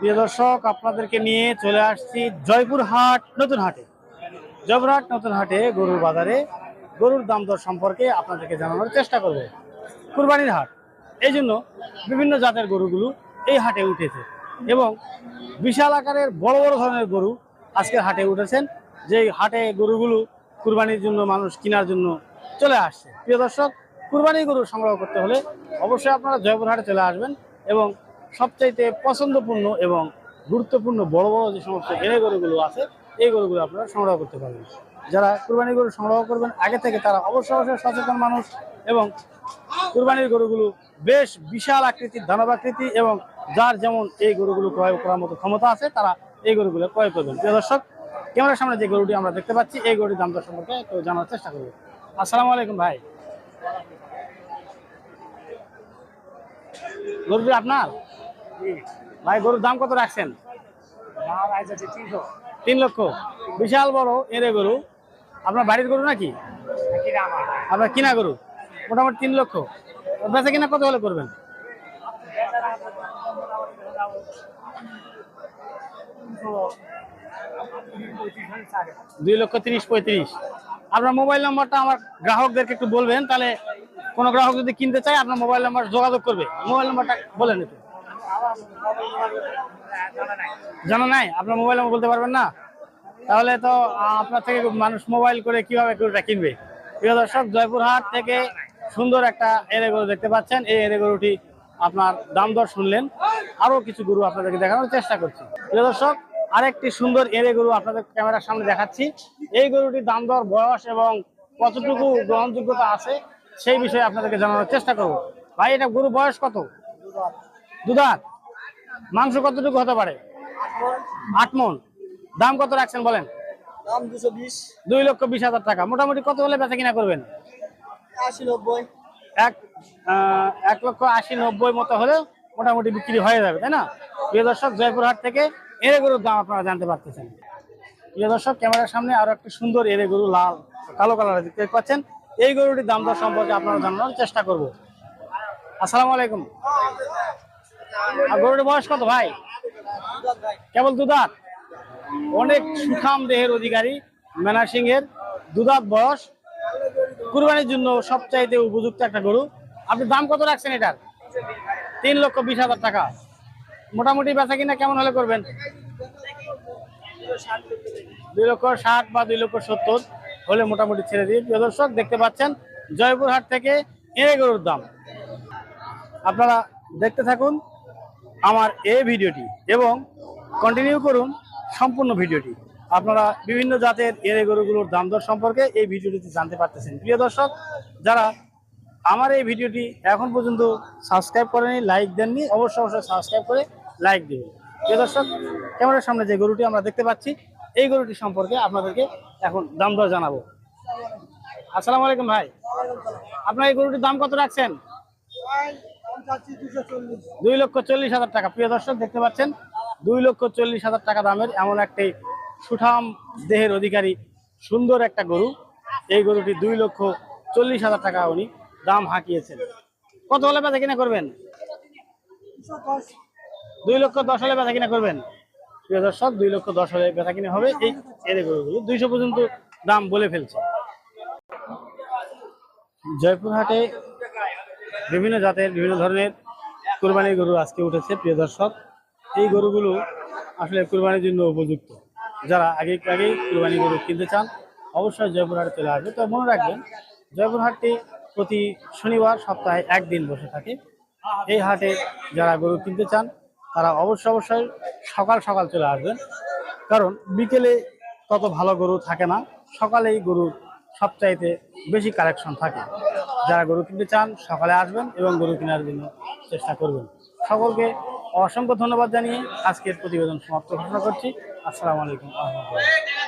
প্রিয় দর্শক, আপনাদেরকে নিয়ে চলে আসছি জয়পুর হাট নতুন হাটে। জয়পুর হাট নতুন হাটে গরুর বাজারে গরুর দাম দর সম্পর্কে আপনাদেরকে জানানোর চেষ্টা করব। কুরবানির হাট, এই জন্য বিভিন্ন জাতের গরুগুলো এই হাটে উঠেছে এবং বিশাল আকারের বড় বড় ধরনের গরু আজকের হাটে উঠেছেন। যে হাটে গরুগুলো কুরবানির জন্য মানুষ কেনার জন্য চলে আসছে। প্রিয় দর্শক কুরবানি গরু সংগ্রহ করতে হলে অবশ্যই আপনারা জয়পুর হাটে চলে আসবেন এবং সবচাইতে পছন্দপূর্ণ এবং গুরুত্বপূর্ণ বড় বড় যে সমস্ত এনে গরুগুলো আছে, এই গরুগুলো আপনারা সংগ্রহ করতে পারবেন। যারা কুরবানি গরু সংগ্রহ করবেন, আগে থেকে তারা অবশ্যই অবশ্যই সচেতন মানুষ এবং কুরবানির গরুগুলো বেশ বিশাল আকৃতির, দানব আকৃতি এবং যার যেমন এই গরুগুলো ক্রয় করার মতো ক্ষমতা আছে, তারা এই গরুগুলো ক্রয় করবেন। প্রিয় দর্শক, ক্যামেরার সামনে যে গরুটি আমরা দেখতে পাচ্ছি, এই গরুটির দাম দর সম্পর্কে একটু জানার চেষ্টা করব। আসসালামু আলাইকুম ভাই। গরুটি আপনার? ভাই, গরুর দাম কত রাখছেন? তিন লক্ষ। বিশাল বড় এরে গরু। আপনার বাড়ির গরু নাকি? আপনার কিনা গরু? মোটামুটি তিন লক্ষ। বেচা কিনা কত হলে করবেন? দুই লক্ষ তিরিশ পঁয়ত্রিশ। আপনার মোবাইল নাম্বারটা আমার গ্রাহকদেরকে একটু বলবেন, তাহলে কোনো গ্রাহক যদি কিনতে চায়, আপনার মোবাইল নাম্বার যোগাযোগ করবে। মোবাইল নাম্বারটা বলেন একটু জানা নাই? আপনার মোবাইল নাম্বার বলতে পারবেন না? তাহলে তো আপনার থেকে মানুষ মোবাইল করে কীভাবে কিনবে? প্রিয় দর্শক, জয়পুরহাট থেকে সুন্দর একটা এরে গরু দেখতে পাচ্ছেন। এই এরে গরুটি আপনার দাম দর শুনলেন। আরও কিছু গরু আপনাদেরকে দেখানোর চেষ্টা করছি। প্রিয় দর্শক, আরেকটি সুন্দর এরে গরু আপনাদের ক্যামেরার সামনে দেখাচ্ছি। এই গরুটির দাম দর, বয়স এবং কতটুকু গ্রহণযোগ্যতা আছে, সেই বিষয়ে আপনাদেরকে জানানোর চেষ্টা করব। ভাই, এটা গরু বয়স কত? দুধাত? মাংস কতটুকু হতে পারে? আট মন। দাম কত রাখছেন বলেন? দাম দুশো বিশ। দুই লক্ষ বিশ হাজার টাকা। মোটামুটি কত হলে বেচা কিনা করবেন? আশি নব্বই। এক এক লক্ষ আশি নব্বই মতো হলে মোটামুটি বিক্রি হয়ে যাবে তাই না? প্রিয় দর্শক জয়পুরহাট থেকে এরে গরুর দাম আপনারা জানতে পারতেছেন। প্রিয় দর্শক ক্যামেরার সামনে আরও একটি সুন্দর এরে গরু লাল কালো কালার দেখতে পাচ্ছেন। এই গরুটির দাম দর সম্পর্কে আপনারা জানানোর চেষ্টা করব। আসসালামু আলাইকুম। আর গরুটির বয়স কত ভাই? কেবল দুধাত অনেক সুঠাম দেহের অধিকারী মেনা সিং এর দুধাত বয়স। কুরবানির জন্য সবচাইতে উপযুক্ত একটা গরু। আপনি দাম কত রাখছেন এটার? তিন লক্ষ বিশ হাজার টাকা। মোটামুটি বেচা কিনা কেমন হলে করবেন? দুই লক্ষ ষাট বা দুই লক্ষ সত্তর হলে মোটামুটি ছেড়ে দিয়ে প্রিয় দর্শক, দেখতে পাচ্ছেন জয়পুরহাট থেকে এনে গরুর দাম। আপনারা দেখতে থাকুন। আমার এই ভিডিওটি এবং কন্টিনিউ করুন সম্পূর্ণ ভিডিওটি। আপনারা বিভিন্ন জাতের এরে গরুগুলোর দাম দর সম্পর্কে এই ভিডিওটিতে জানতে পারতেছেন। প্রিয় দর্শক, যারা আমার এই ভিডিওটি এখন পর্যন্ত সাবস্ক্রাইব করেনি লাইক দেননি, অবশ্যই অবশ্যই সাবস্ক্রাইব করে লাইক দেবেন। প্রিয় দর্শক, ক্যামেরার সামনে যে গরুটি আমরা দেখতে পাচ্ছি, এই গরুটি সম্পর্কে আপনাদেরকে এখন দাম দর জানাব। আসসালামু আলাইকুম ভাই। আপনার এই গরুটির দাম কত রাখছেন? দুই লক্ষ চল্লিশ হাজার টাকা। প্রিয় দর্শক দেখতে পাচ্ছেন? দুই লক্ষ চল্লিশ হাজার টাকা দামের এমন একটি সুঠাম দেহের অধিকারী সুন্দর একটা গরু। এই গরুটি দুই লক্ষ চল্লিশ হাজার টাকা উনি দাম হাঁকিয়েছেন। কত হলে বেচা কিনা করবেন? দুই লক্ষ দশ হলে বেচা কিনা করবেন? প্রিয় দর্শক দুই লক্ষ দশ হলে বেচা কিনা হবে। এই এদের গরুগুলো দুইশো পর্যন্ত দাম বলে ফেলছে। জয়পুরহাটে বিভিন্ন জাতের, বিভিন্ন ধরনের কুরবানির গরু আজকে উঠেছে, প্রিয় দর্শক। এই গরুগুলো আসলে কুরবানির জন্য উপযুক্ত। যারা আগে আগেই কোরবানি গরু কিনতে চান, অবশ্যই জয়পুরহাটে চলে আসবে। তবে মনে রাখবেন, জয়পুরহাটটি প্রতি শনিবার সপ্তাহে একদিন বসে থাকে। এই হাটে যারা গরু কিনতে চান, তারা অবশ্যই অবশ্যই সকাল সকাল চলে আসবেন। কারণ বিকেলে তত ভালো গরু থাকে না। সকালেই গরুর সবচাইতে বেশি কালেকশন থাকে। যারা গরু কিনতে চান, সকালে আসবেন এবং গরু কেনার জন্য চেষ্টা করবেন। সকলকে অসংখ্য ধন্যবাদ জানিয়ে আজকের প্রতিবেদন সমাপ্ত ঘোষণা করছি। আসসালামু আলাইকুম। আহমদুল্লাহ